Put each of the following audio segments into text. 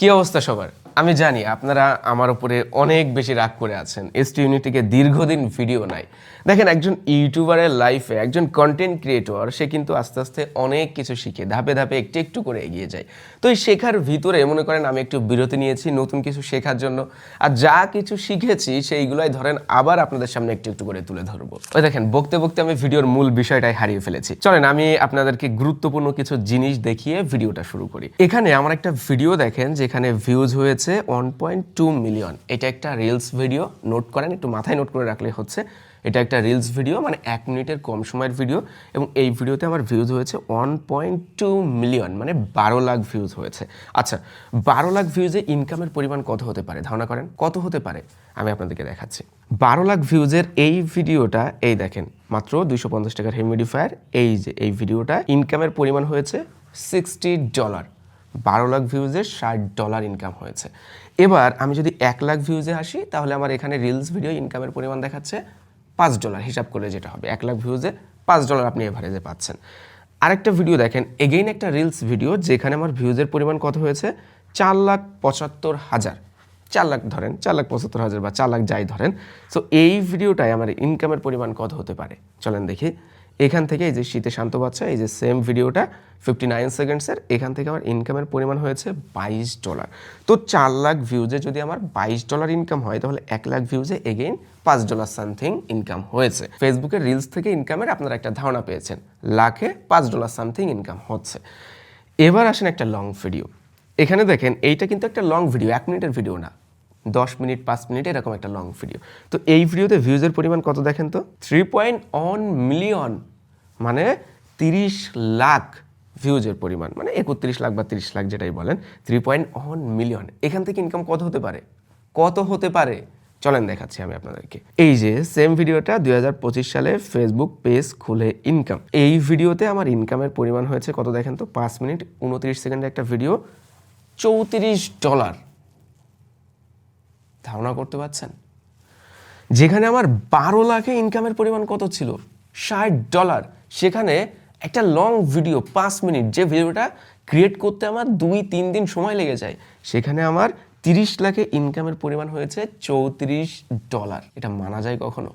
কি অবস্থা সবার? আমি জানি আপনারা আমার উপরে অনেক বেশি রাগ করে আছেন। এসটি ইউনিটিকে দীর্ঘদিন ভিডিও নাই। দেখেন, একজন ইউটিউবারের লাইফে একজন কন্টেন্ট ক্রিয়েটর সে কিন্তু আস্তে আস্তে অনেক কিছু শিখে, ধাপে ধাপে একটু একটু করে এগিয়ে যায়। তো এই শেখার ভিতরে, মনে করেন, আমি একটু বিরতি নিয়েছি নতুন কিছু শেখার জন্য। আর যা কিছু শিখেছি, সেইগুলাই ধরেন আবার আপনাদের সামনে একটু একটু করে তুলে ধরবো। ওই দেখেন, বকতে বকতে আমি ভিডিওর মূল বিষয়টাই হারিয়ে ফেলেছি। চলেন, আমি আপনাদেরকে গুরুত্বপূর্ণ কিছু জিনিস দেখিয়ে ভিডিওটা শুরু করি। এখানে আমার একটা ভিডিও দেখেন, যেখানে ভিউজ হয়েছে ওয়ান পয়েন্ট টু মিলিয়ন এটা একটা রিলস ভিডিও নোট করেন, একটু মাথায় নোট করে রাখলে হচ্ছে। এটা একটা রিলস ভিডিও মানে এক মিনিটের কম সময়ের ভিডিও এবং এই ভিডিওতে আমার ভিউজ হয়েছে ওয়ান পয়েন্ট টু মিলিয়ন মানে বারো লাখ ভিউজ হয়েছে। আচ্ছা বারো লাখ ভিউজে ইনকামের পরিমাণ কত হতে পারে? ধারণা করেন, কত হতে পারে? আমি আপনাদেরকে দেখাচ্ছি। বারো লাখ ভিউজের এই ভিডিওটা এই দেখেন, মাত্র দুইশো পঞ্চাশ টাকার হিউমিডিফায়ার এই যে, এই ভিডিওটা ইনকামের পরিমাণ হয়েছে সিক্সটি ডলার বারো লাখ ভিউজে ষাট ডলার ইনকাম হয়েছে। এবার আমি যদি এক লাখ ভিউজে আসি, তাহলে আমার এখানে রিলস ভিডিও ইনকামের পরিমাণ দেখাচ্ছে পাঁচ ডলার হিসাব করলে যেটা হবে। এক লাখ ভিউজে পাঁচ ডলার আপনি এভারেজে পাচ্ছেন। আরেকটা ভিডিও দেখেন এগেইন একটা রিলস ভিডিও যেখানে আমার ভিউজের পরিমাণ কত হয়েছে? চার লাখ পঁচাত্তর হাজার। চার লাখ ধরেন, চার লাখ পঁচাত্তর হাজার বা চার লাখ যাই ধরেন। সো এই ভিডিওটায় আমার ইনকামের পরিমাণ কত হতে পারে? চলেন দেখি। এখান থেকে এই যে শীতে শান্ত বাচ্চা, এই যে সেম ভিডিওটা ফিফটি নাইন সেকেন্ডসের এখান থেকে আমার ইনকামের পরিমাণ হয়েছে বাইশ ডলার তো চার লাখ ভিউজে যদি আমার বাইশ ডলার ইনকাম হয়, তাহলে এক লাখ ভিউজে এগেইন পাঁচ ডলার সামথিং ইনকাম হয়েছে। ফেসবুকের রিলস থেকে ইনকামের আপনারা একটা ধারণা পেয়েছেন, লাখে পাঁচ ডলার সামথিং ইনকাম হচ্ছে। এবার আসেন একটা লং ভিডিও এখানে দেখেন, এইটা কিন্তু একটা লং ভিডিও এক মিনিটের ভিডিও না। দশ মিনিট, পাঁচ মিনিট, এরকম একটা লং ভিডিও তো এই ভিডিওতে ভিউজের পরিমাণ কত দেখেন তো? থ্রি পয়েন্ট অন মিলিয়ন মানে তিরিশ লাখ ভিউজের পরিমাণ মানে একত্রিশ লাখ বা তিরিশ লাখ যেটাই বলেন থ্রি পয়েন্ট ওয়ান মিলিয়ন এখান থেকে ইনকাম কত হতে পারে? কত হতে পারে? চলেন দেখাচ্ছি আমি আপনাদেরকে। এই যে সেম ভিডিওটা দু হাজার পঁচিশ সালে ফেসবুক পেজ খুলে ইনকাম এই ভিডিওতে আমার ইনকামের পরিমাণ হয়েছে কত দেখেন তো? পাঁচ মিনিট উনত্রিশ সেকেন্ডের একটা ভিডিও চৌত্রিশ ডলার ধারণা করতে পারছেন? যেখানে আমার বারো লাখে ইনকামের পরিমাণ কত ছিল? ষাট ডলার সেখানে একটা লং ভিডিও পাঁচ মিনিট, যে ভিডিওটা ক্রিয়েট করতে আমার দুই, তিন দিন সময় লেগে যায়, সেখানে আমার তিরিশ লাখে ইনকামের পরিমাণ হয়েছে চৌত্রিশ ডলার এটা মানা যায় কখনো?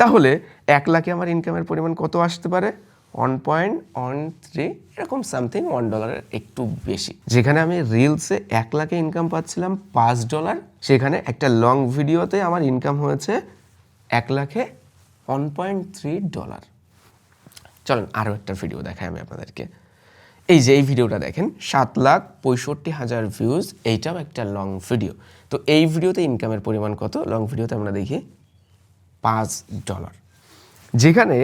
তাহলে এক লাখে আমার ইনকামের পরিমাণ কত আসতে পারে? ওয়ান পয়েন্ট ওয়ান থ্রি এরকম সামথিং ওয়ান ডলারের একটু বেশি। যেখানে আমি রিলসে এক লাখে ইনকাম পাচ্ছিলাম পাঁচ ডলার সেখানে একটা লং ভিডিওতে আমার ইনকাম হয়েছে এক লাখে ওয়ান পয়েন্ট থ্রি ডলার চলেন আরও একটা ভিডিও দেখাই আমি আপনাদেরকে। এই যে এই ভিডিওটা দেখেন, সাত লাখ পঁয়ষট্টি হাজার ভিউজ এইটাও একটা লং ভিডিও তো এই ভিডিওতে ইনকামের পরিমাণ কত? লং ভিডিওতে আমরা দেখি পাঁচ ডলার যেখানে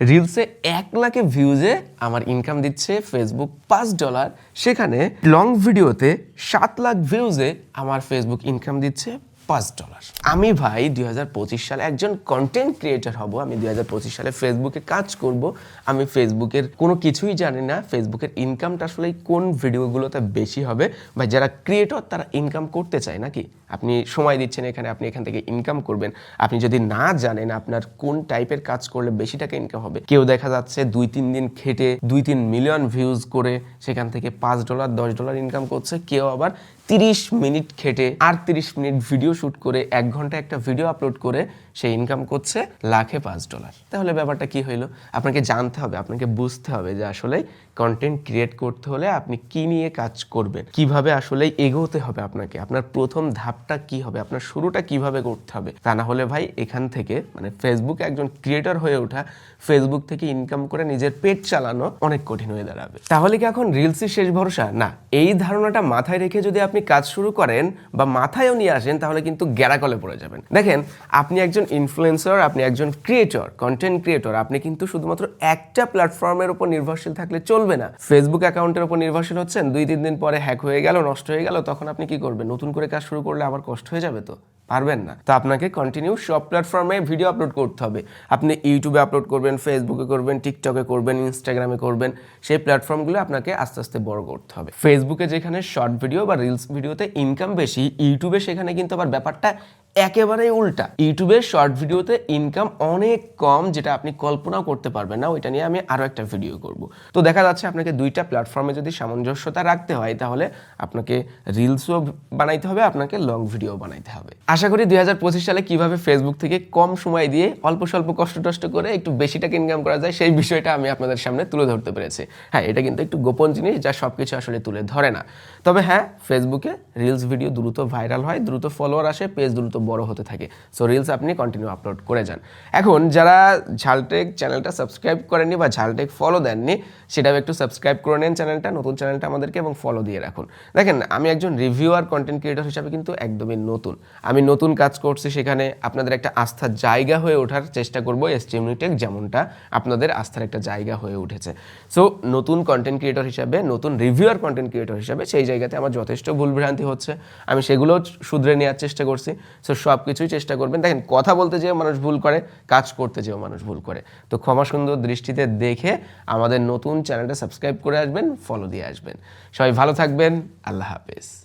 রিলসে এক লাখে ভিউজে আমার ইনকাম দিচ্ছে ফেসবুক পাঁচ ডলার সেখানে লং ভিডিওতে সাত লাখ ভিউজে আমার ফেসবুক ইনকাম দিচ্ছে পাঁচ ডলার। আমি ভাই দুই হাজার পঁচিশ সালে একজন কন্টেন্ট ক্রিয়েটার হব, আমি দুই সালে ফেসবুকে কাজ করব। আমি ফেসবুকের কোনো কিছুই জানি না ফেসবুকের ইনকামটা আসলে কোন ভিডিওগুলোতে বেশি হবে। বা যারা ক্রিয়েটর তারা ইনকাম করতে চায় নাকি? আপনি সময় দিচ্ছেন এখানে, আপনি এখান থেকে ইনকাম করবেন। আপনি যদি না জানেন আপনার কোন টাইপের কাজ করলে বেশি টাকা ইনকাম হবে। কেউ দেখা যাচ্ছে দুই তিন দিন খেটে দুই তিন মিলিয়ন ভিউজ করে সেখান থেকে পাঁচ ডলার, দশ ডলার ইনকাম করছে। কেউ আবার তিরিশ মিনিট খেটে আর তিরিশ মিনিট ভিডিও শ্যুট করে এক ঘণ্টা একটা ভিডিও আপলোড করে সে ইনকাম করছে লাখে পাঁচ ডলার তাহলে ব্যাপারটা কি হইল? আপনাকে জানতে হবে, আপনাকে বুঝতে হবে যে আসলে কন্টেন্ট ক্রিয়েট করতে হলে আপনি কি নিয়ে কাজ করবেন, কীভাবে আসলে এগোতে হবে আপনাকে, আপনার প্রথম ধাপটা কি হবে, আপনার শুরুটা কীভাবে করতে হবে। তা না হলে ভাই এখান থেকে মানে ফেসবুকে একজন ক্রিয়েটর হয়ে ওঠা ফেসবুক থেকে ইনকাম করে নিজের পেট চালানো অনেক কঠিন হয়ে দাঁড়াবে। তাহলে কি এখন রিলসই শেষ ভরসা? না, এই ধারণাটা মাথায় রেখে যদি আপনি কাজ শুরু করেন বা মাথায়ও নিয়ে আসেন, তাহলে কিন্তু গ্যারাকলে পড়ে যাবেন। দেখেন, আপনি একজন ইনফ্লুয়েন্সার আপনি একজন ক্রিয়েটর কন্টেন্ট ক্রিয়েটর আপনি কিন্তু শুধুমাত্র একটা প্ল্যাটফর্মের উপর নির্ভরশীল থাকলে চলবে না। ফেসবুক অ্যাকাউন্টের উপর নির্ভরশীল হচ্ছেন, দুই তিন দিন পরে হ্যাক হয়ে গেল, নষ্ট হয়ে গেল, তখন আপনি কি করবেন? নতুন করে কাজ শুরু করলে আবার কষ্ট হয়ে যাবে তো? পারবেন না। তো আপনাকে কন্টিনিউ সব প্ল্যাটফর্মে ভিডিও আপলোড করতে হবে। আপনি ইউটিউবে আপলোড করবেন ফেসবুকে করবেন টিকটকে করবেন ইনস্টাগ্রামে করবেন, সেই প্ল্যাটফর্মগুলো আপনাকে আস্তে আস্তে বড় করতে হবে। ফেসবুকে যেখানে শর্ট ভিডিও বা রিলস ভিডিওতে ইনকাম বেশি ইউটিউবে সেখানে কিন্তু আবার ব্যাপারটা একেবারেই উল্টা। ইউটিউবের শর্ট ভিডিওতে ইনকাম অনেক কম, যেটা আপনি কল্পনাও করতে পারবেন না। ওইটা নিয়ে আমি আরও একটা ভিডিও করব। তো দেখা যাচ্ছে আপনাকে দুইটা প্ল্যাটফর্মে যদি সামঞ্জস্যতা রাখতে হয়, তাহলে আপনাকে রিলসও বানাইতে হবে, আপনাকে লং ভিডিও বানাইতে হবে। আশা করি দুই হাজার পঁচিশ সালে কীভাবে ফেসবুক থেকে কম সময় দিয়ে অল্প স্বল্প কষ্ট টষ্ট করে একটু বেশি টাকা ইনকাম করা যায়, সেই বিষয়টা আমি আপনাদের সামনে তুলে ধরতে পেরেছি। হ্যাঁ এটা কিন্তু একটু গোপন জিনিস যা সব কিছু আসলে তুলে ধরে না। তবে হ্যাঁ ফেসবুকে রিলস ভিডিও দ্রুত ভাইরাল হয়, দ্রুত ফলোয়ার আসে পেজ দ্রুত বড় হতে থাকে। সো রিলস আপনি কন্টিনিউ আপলোড করে যান। এখন যারা ঝালটেক চ্যানেলটা সাবস্ক্রাইব করেননি বা ঝালটেক ফলো দেননি, সেটাও একটু সাবস্ক্রাইব করে নেন চ্যানেলটা নতুন চ্যানেলটা আমাদেরকে এবং ফলো দিয়ে রাখুন। দেখেন, আমি একজন রিভিউয়ার কন্টেন্ট ক্রিয়েটর হিসাবে কিন্তু একদমই নতুন। আমি নতুন কাজ করছি সেখানে আপনাদের একটা আস্থার জায়গা হয়ে ওঠার চেষ্টা করব এসটিএমনিটেক যেমনটা আপনাদের আস্থার একটা জায়গা হয়ে উঠেছে। সো নতুন কন্টেন্ট ক্রিয়েটর হিসাবে, নতুন রিভিউয়ার কন্টেন্ট ক্রিয়েটর হিসাবে সেই জায়গাতে আমার যথেষ্ট ভুলভ্রান্তি হচ্ছে। আমি সেগুলো শুধরে নেওয়ার চেষ্টা করছি। সো সব কিছুই চেষ্টা করবেন। দেখেন, কথা বলতে যেও মানুষ ভুল করে, কাজ করতে যেও মানুষ ভুল করে। তো ক্ষমা সুন্দর দৃষ্টিতে দেখে আমাদের নতুন চ্যানেলটা সাবস্ক্রাইব করে আসবেন ফলো দিয়ে আসবেন। সবাই ভালো থাকবেন, আল্লাহ হাফেজ।